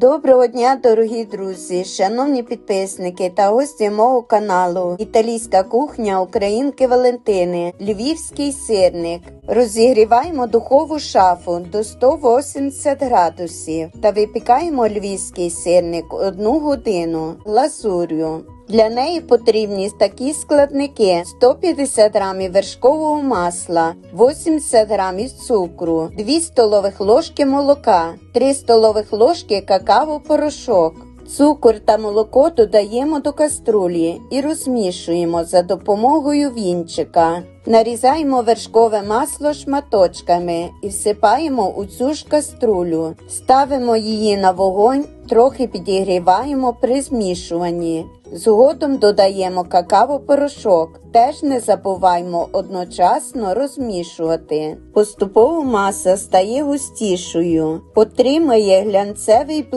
Доброго дня, дорогі друзі, шановні підписники та гості мого каналу. Італійська кухня Українки Валентини, львівський сирник. Розігріваємо духову шафу до 180 градусів та випікаємо львівський сирник одну годину глазур'ю. Для неї потрібні такі складники: 150 грамів вершкового масла, 80 грамів цукру, 2 столових ложки молока, 3 столових ложки какао-порошок. Цукор та молоко додаємо до каструлі і розмішуємо за допомогою вінчика. Нарізаємо вершкове масло шматочками і всипаємо у цю ж каструлю. Ставимо її на вогонь, трохи підігріваємо при змішуванні. Згодом додаємо какаво-порошок. Теж не забуваймо одночасно розмішувати. Поступово маса стає густішою, отримає глянцевий